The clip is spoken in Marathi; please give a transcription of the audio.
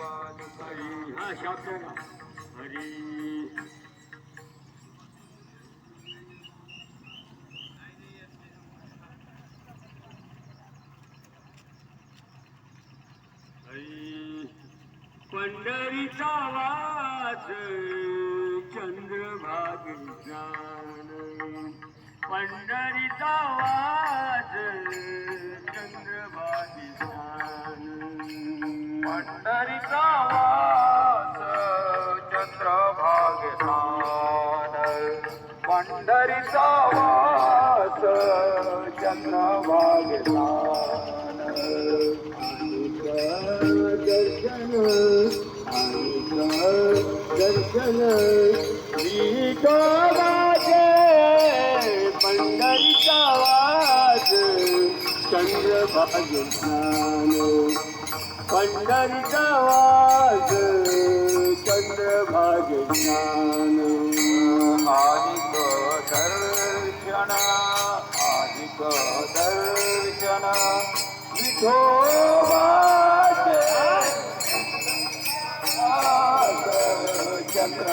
हा शब्द हरी पंढरीचा वास चंद्रभाग ज्ञान पंढरीचा वास पंढरीचा वास चंद्रभागधान पंढरीचा वास चंद्रभागधान दर्शन दर्शन विठोबाचे पंढरीचा वास चंद्रभाग ज्ञान पंढरीचा वाज चंद्रभाग ज्ञान आदिक दर्शन आदिक दर्शन विठोबा चंद्र